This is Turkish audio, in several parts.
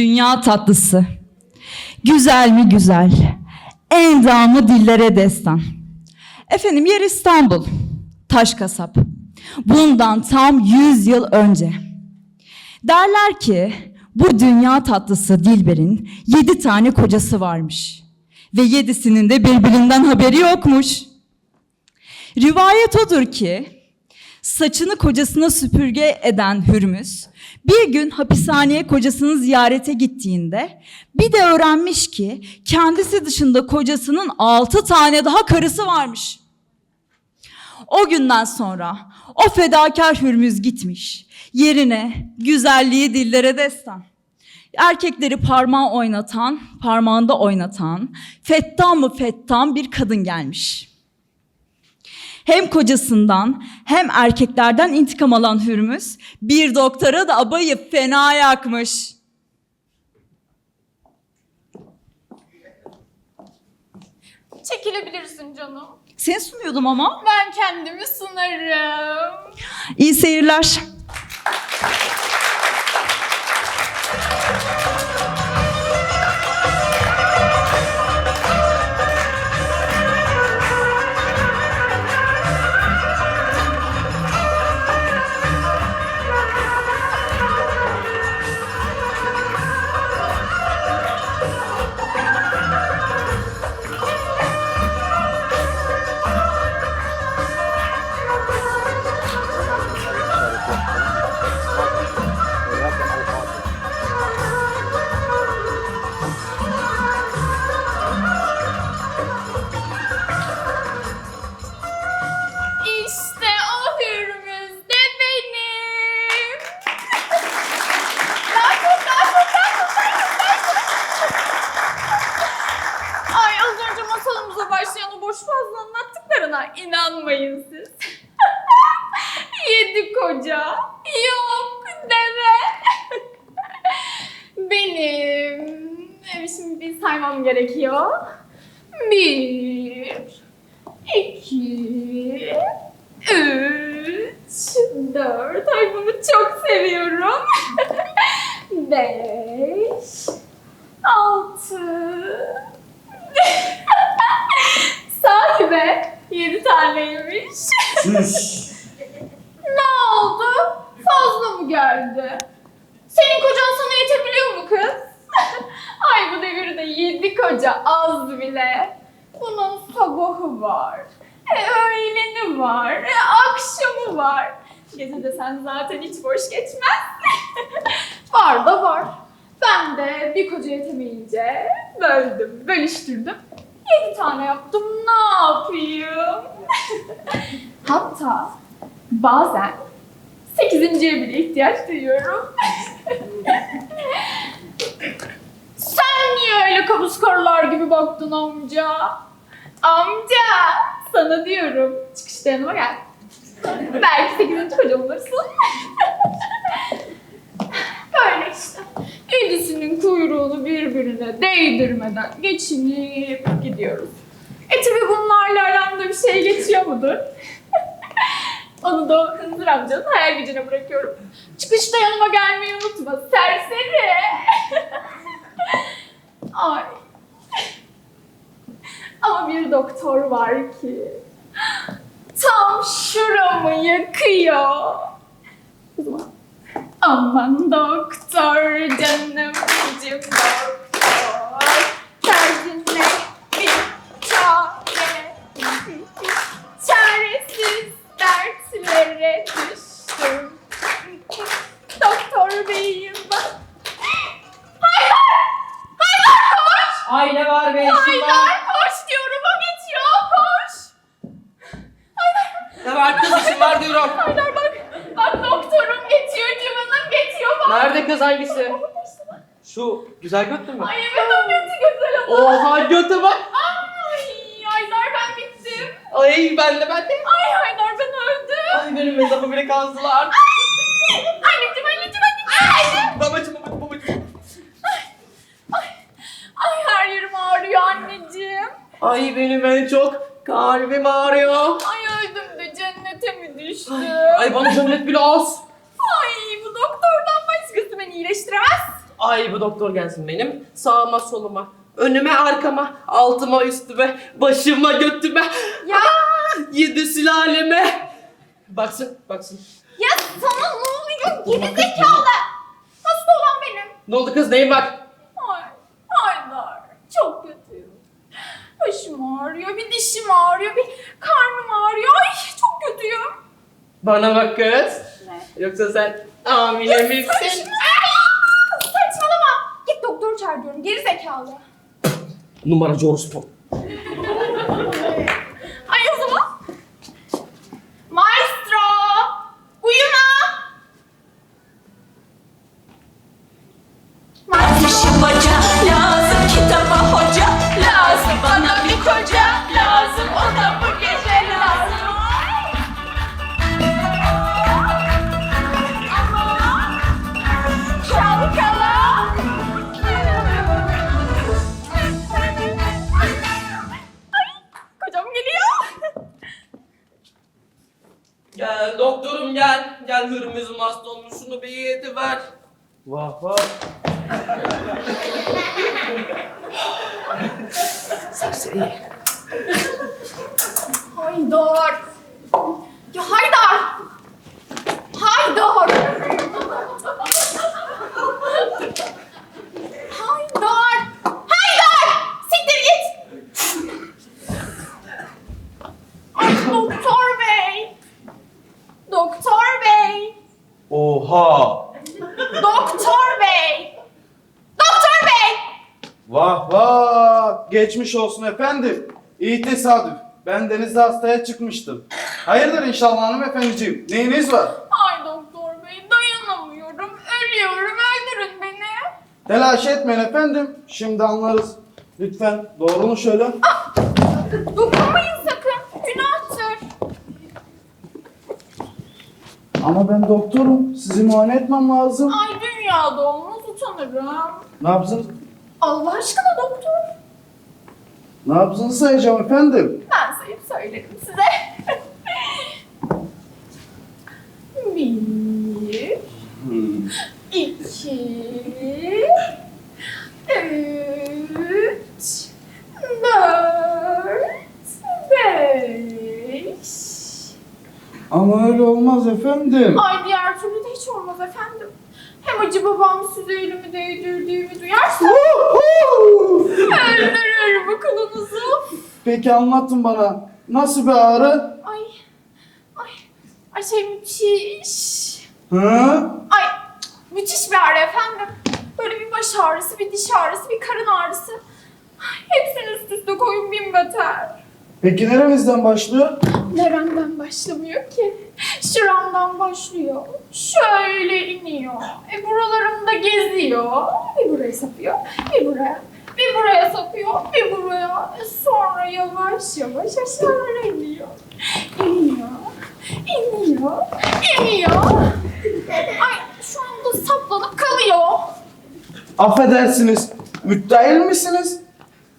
Dünya tatlısı. Güzel mi güzel, endamı dillere destan. Efendim yer İstanbul, taş kasap. Bundan tam 100 yıl önce. Derler ki bu dünya tatlısı Dilber'in yedi tane kocası varmış. Ve yedisinin de birbirinden haberi yokmuş. Rivayet odur ki saçını kocasına süpürge eden Hürmüz bir gün hapishaneye kocasını ziyarete gittiğinde bir de öğrenmiş ki kendisi dışında kocasının altı tane daha karısı varmış. O günden sonra o fedakar Hürmüz gitmiş. Yerine güzelliği dillere destan. Erkekleri parmağı oynatan, parmağında oynatan, fettan mı fettan bir kadın gelmiş. Hem kocasından hem erkeklerden intikam alan Hürmüz bir doktora da abayı fena yakmış. Çekilebilirsin canım. Seni sunuyordum ama. Ben kendimi sunarım. İyi seyirler. Yedi koca, yok deve. Benim. Şimdi bir saymam gerekiyor. Bir, iki, üç, dört. Ay bunu çok seviyorum. Beş, altı. Sahi be, yedi taneymiş. Oldu? Fazla mı geldi? Senin kocan sana yetebiliyor mu kız? Ay bu devirde yedi koca az bile. Bunun sabahı var. E, öğleni var. E, akşamı var. Gece de sen zaten hiç boş geçmez. var da var. Ben de bir koca yetemeyince böldüm, bölüştürdüm. Yedi tane yaptım, ne yapayım? Hatta bazen sekizinciye bile ihtiyaç duyuyorum. Sen niye öyle kabus karılar gibi baktın amca? Amca! Sana diyorum. Çıkışta yanıma gel. Belki sekizinci kocam olursun. Böyle işte. Yedisinin kuyruğunu birbirine değdirmeden geçinip gidiyoruz. E tabi bunlarla aramda bir şey geçiyor mudur? Onu da o Hınzır amcanın hayal gücüne bırakıyorum. Çıkışta yanıma gelmeyi unutma serseri. Ay. Ama bir doktor var ki tam şuramı yakıyor. Aman doktor canım cicim Nerede kız hangisi? Şu güzel götlü mü? Ay evet o götü güzel ama. Oha göte bak. Ay Haydar ben bittim. Ay ben de ben de. Ay Haydar ben öldüm. Ay benim mezabı bile kazdılar. Anneciğim anneciğim anneciğim. Babacım babacım babacım. Ay, ay her yerim ağrıyor anneciğim. Ay benim en çok kalbim ağrıyor. Ay öldüm de cennete mi düştüm? Ay bana cennet bile az. Doktor Ay bu doktor gelsin benim. Sağıma soluma. Önüme arkama. Altıma üstüme. Başıma götüme. Ya Yedi sülaleme. Baksın baksın. ya sana ne oluyor gerizekalı? Hasta olan benim. Ne oldu kız neyin var? Ay Haydar çok kötüyüm. Başım ağrıyor, bir dişim ağrıyor, bir karnım ağrıyor. Ay çok kötüyüm. Bana bak kız. Ne? Yoksa sen hamile misin? Saçmalama! Saçmalama! Git doktor çağır diyorum geri zekalı. Numaracı orospu. Gel. Hasta olmuş. Şunu bir yedi ver. Vah vah. Serseri. Haydar! Ya Haydar! Haydar! Haydar! Haydar! Siktir git! Ay doktor bey! Doktor bey! Oha! Doktor bey! Doktor bey! Vah vah! Geçmiş olsun efendim. İyi tesadüf. Ben denizde hastaya çıkmıştım. Hayırdır inşallah hanımefendiciğim. Neyiniz var? Ay doktor bey dayanamıyorum. Ölüyorum. Öldürün beni. Telaş etmeyin efendim. Şimdi anlarız. Lütfen doğrulun şöyle. Dokunmayın sakın. Günahtır. Ama ben doktorum. Sizi muayene etmem lazım. Ay dünyada olmaz utanırım. Ne yapsınız? Allah aşkına doktor. Ne yapsınız sayacağım efendim? Ben sayıp söylerim size. Bir, Hmm. iki, üç, dört, beş. Ama öyle olmaz efendim. Ay diğer türlü de hiç olmaz efendim. Hem acı babam size elimi değdirdiğimi duyarsa öldürür bu kulunuzu. Peki anlatın bana. Nasıl bir ağrı? Ay, ay, ay şey müthiş. Hı? Ay müthiş bir ağrı efendim. Böyle bir baş ağrısı, bir diş ağrısı, bir karın ağrısı. Hepsini üst üste koyun bin beter. Peki neremizden başlıyor? Neremden başlamıyor ki? Şuramdan başlıyor. Şöyle iniyor. E buralarımda geziyor. Bir buraya sapıyor, bir buraya. Bir buraya sapıyor, bir buraya. E sonra yavaş yavaş aşağı iniyor. İniyor, iniyor, iniyor. Ay şu anda saplanıp kalıyor. Affedersiniz. Müttahil misiniz?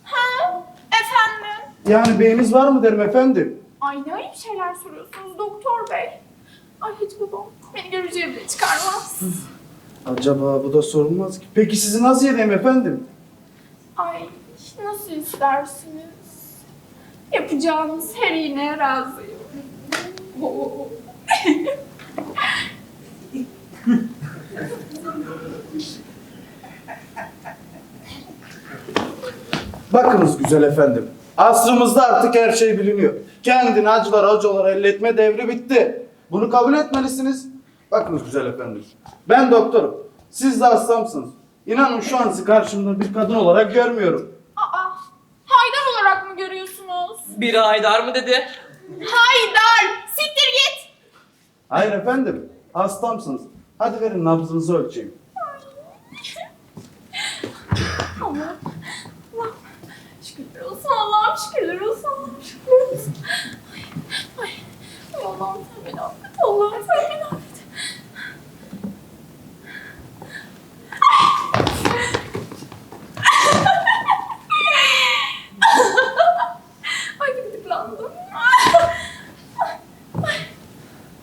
Ha? Efendim? Yani beyiniz var mı derim efendim? Ay ne ayıp şeyler soruyorsunuz doktor bey. Ay hiç babam beni göreceği bile çıkarmaz. Acaba bu da sorulmaz ki. Peki sizi nasıl yedeyim efendim? Ay nasıl istersiniz? Yapacağınız her iğneye razıyım. Oo. Bakınız güzel efendim. Asrımızda artık her şey biliniyor. Kendini acılar acılar elletme devri bitti. Bunu kabul etmelisiniz. Bakınız güzel efendim. Ben doktorum. Siz de hastamsınız. İnanın şu an sizi karşımda bir kadın olarak görmüyorum. Aa, Haydar olarak mı görüyorsunuz? Biri Haydar mı dedi? Haydar! Siktir git! Hayır efendim. Hastamsınız. Hadi verin nabzınızı ölçeyim. Allah, Allah. Şükürler olsun Allah'ım şükürler olsun Allah'ım şükürler olsun. Ay, ay, ay Allah'ım sen beni affet Allah'ım sen beni affet. Ay gıdıklandım.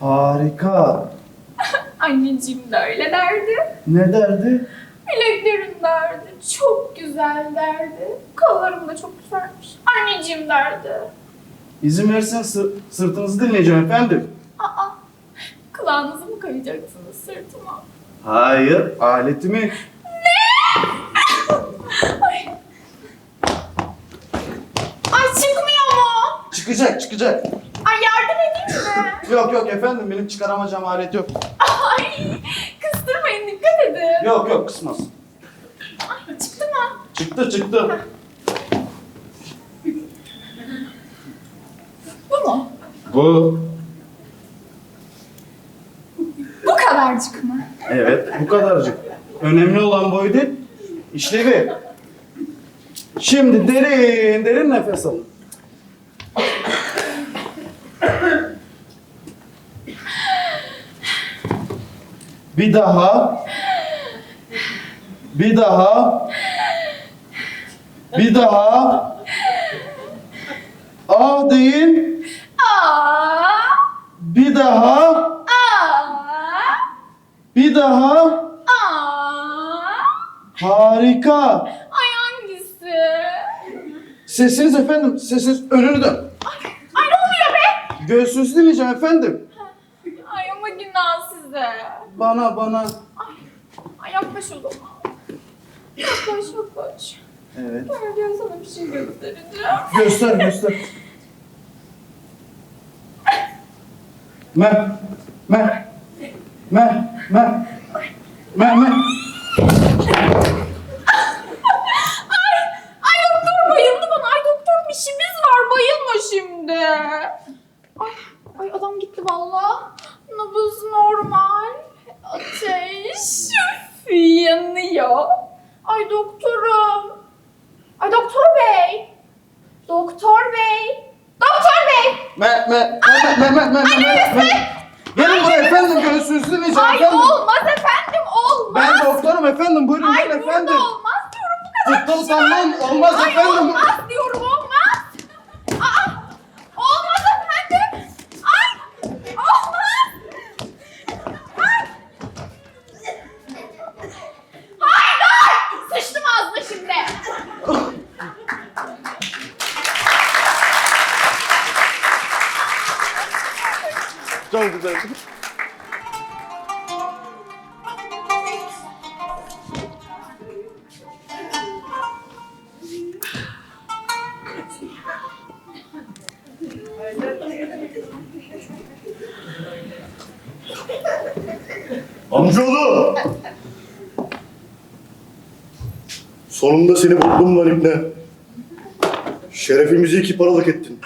Harika. Anneciğim de öyle derdi. Ne derdi? Bileklerin derdi. Çok güzel derdi. Kollarım da çok güzelmiş. Anneciğim derdi. İzin verirsen sı- sırtınızı dinleyeceğim efendim. Aa, kulağınızı mı koyacaksınız sırtıma? Hayır, aletimi. Ay çıkmıyor mu? Çıkacak, çıkacak. Ay yardım edeyim mi? Yok yok efendim, benim çıkaramayacağım alet yok. Ay. Yok yok, kısmaz. Ay çıktı mı? Çıktı, çıktı. Bu mu? Bu. Bu kadarcık mı? Evet, bu kadarcık. Önemli olan boy değil, işlevi. Şimdi derin derin nefes alın. Bir daha. Bir daha. Bir daha. A deyin. Aa, Bir daha. aa, Bir daha. aa. Harika. Ay hangisi? Sesiniz efendim, sesiniz önünü dön. Ay ne oluyor be? Göğsünüzü dinleyeceğim efendim. Ay ama günah size. Bana, bana. Ay yaklaş o zaman. Yaklaş yaklaş. Evet. Gel gel sana bir şey göstereceğim. Göster, göster. Me, me, me, me, me, me. Ay doktor bayıldı bana. Ay doktor işimiz var. Bayılma şimdi. Ay, ay adam gitti valla. Nabız normal. Ateş yanıyor. Ay doktorum. Ay doktor bey. Doktor bey. Doktor bey. Me me me me me me me me. Gelin buraya efendim görüşünüzü rica Ay efendim. olmaz efendim olmaz. Ben doktorum efendim buyurun Ay gelin burada efendim. olmaz diyorum bu kadar. Tıpkı şey sanmam olmaz Ay efendim. olmaz Güzel. Amcaoğlu! Sonunda seni buldum lan ibne. Şerefimizi iki paralık ettin.